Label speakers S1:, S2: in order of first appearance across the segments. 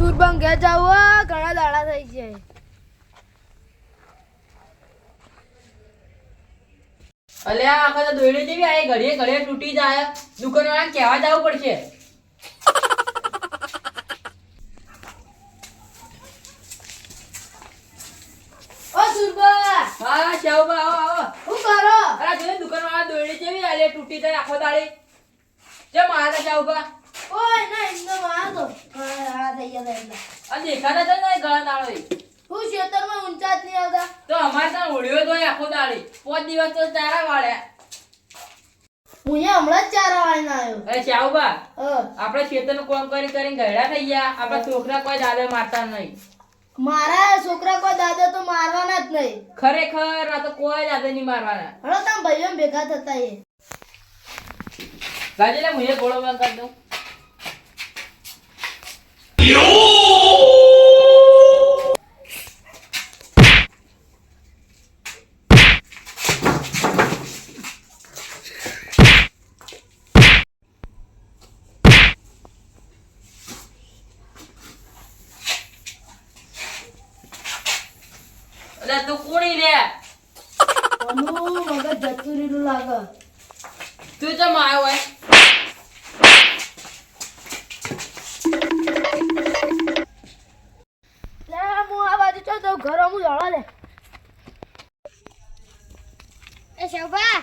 S1: ઘેર જાવ હો, ઘણા દાડા થઈ જાય
S2: આ આખા તો દોયડી જેવી આ ઘડીએ ઘડીએ તૂટી જાય. દુકાનવાળાને કહેવા જવું પડશે.
S1: ઓ સુરબા
S2: હા શાવબા આવો આવો.
S1: શું કરો?
S2: અરે જોઈ દુકાનવાળા દોયડી જેવી આલે તૂટી જાય આખો દાડી. જે મારા શાવબા
S1: ઓય ના ઇન્દો મારા દાડા થઈ ગયા એટલે.
S2: આ દેખાતા તો નહીં ગળા ઈ.
S1: હું ખેતરમાં ઊંચા જ નહીં આવતા.
S2: તો અમારે ત્યાં ઓળ્યો તો આખો દાળી પાંચ દિવસ તો ચારા વાળ્યા
S1: હું અહીંયા હમણાં જ ચારા વાળીને આવ્યો.
S2: અરે શાહુબા. આપણે ખેતરનું કોમ કરી કરીને ગયડા થઈ ગયા. આપણા છોકરા કોઈ દાદા મારતા નહીં.
S1: મારા છોકરા કોઈ દાદા તો મારવાના જ નહીં.
S2: ખરેખર આ તો કોઈ દાદા નહીં મારવાના.
S1: હળો તમે ભાઈઓ ભેગા થતા એ.
S2: ગાજીને હું એ ગોળો બંધ કરી દઉં. અલા તું કોણી રે
S1: કોનું મગજ જતું રહ્યું લાગે
S2: તું ચમ આવ્યો હોય
S1: લે તો ઘર હું જવા દે.
S3: એ શોભા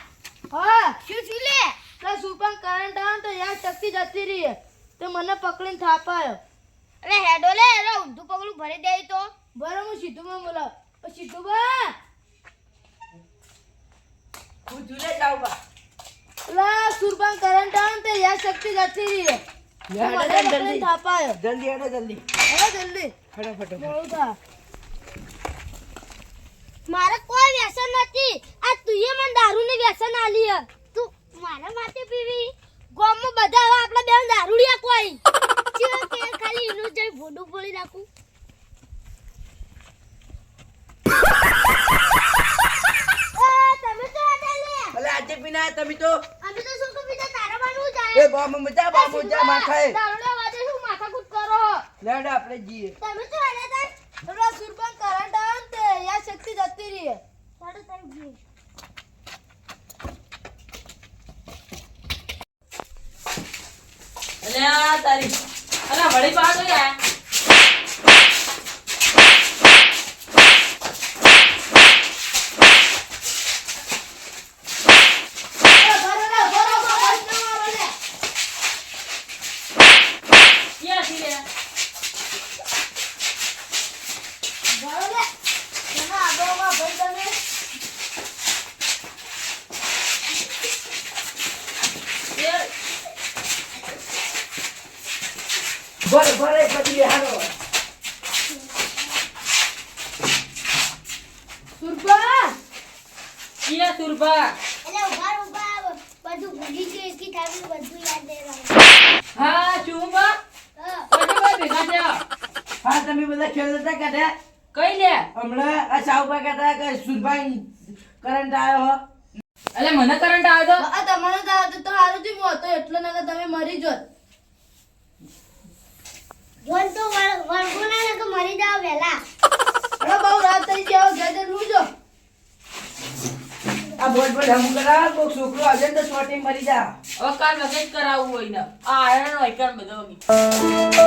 S1: હા.
S3: શું છું લે?
S1: પેલા સુપર કરંટ આવે ને તો યાર શક્તિ જતી રહી. તે મને પકડીને થાપાયો.
S3: અરે હેડો લે અરે ઊંધું પગલું ભરી દે તો.
S1: બરાબર હું સીધુમાં બોલાવ. ઓ સીધુબા
S2: હું જુલે જાઉં બા.
S1: પેલા સુરપાન કરંટ આવે તે યા શક્તિ જતી રહી. તે થાપાયો.
S2: જલ્દી હેડો જલ્દી.
S1: હવે જલ્દી.
S2: ફટાફટ
S1: મોડું થા
S3: મારે કોઈ વ્યસન નથી. આ તુંએ મને દારૂની વ્યસન આલી હે. તું મારા માટે પીવી? ગોમ બધા આપણા બેન દારૂડિયા કોઈ. કે ખાલી એનું જઈ ભોડું ભોળી નાખું એ, તમે તો હતા
S4: આજે પીના તમે તો.
S3: અમે તો શું કહું બીજા તારા બાનું જાય
S4: એ બામ મજા બામ મજા માથાએ
S1: દારૂડિયા વાજે શું માથાકૂટ કરો?
S4: લેડ આપણે જઈએ.
S3: તમે તો હતા તાર
S1: પેલા સુરપાન કરંટ આવે ને તે યાર શક્તિ જતી રહી. છે.
S3: તારું તારું
S2: અલ્યા તારી અલા વળી પાછો યાર ક્યાંથી લે એ
S4: ભરે ભરે પછી
S2: ક્યાં સુરભા?
S3: એટલે ઊભા ઊભા બધું ભૂલી ગયું એકી થાકી બધું યાદ
S2: હા શું બા
S3: હા.
S2: પછી ભેગા થયા
S4: હા તમે બધા ખેલતા કાઢ્યા?
S2: કઈ લે?
S4: હમણાં આ સાવભાઈ કહેતા કે સુરભાઈ કરંટ આવ્યો હો.
S2: અલે મને કરંટ આવ્યો તો?
S1: આ તમારો દાદા તો સારું થયું હું હતો એટલો નકર તમે મરી જોત
S3: જોન તો વળ- વળગો ના ને કે મરી જાવ વેલા.
S1: અરે બહુ રાત થઈ ગઈ હવે ઘેર જઈને ઊંઘજો.
S4: આ બોલ બોલ હમ કરા કોક છોકરો આજે તો છોટી મરી જા.
S2: હવે કાલ લગેજ કરાવવું હોય ને. આ આયરન હોય કાલ બધો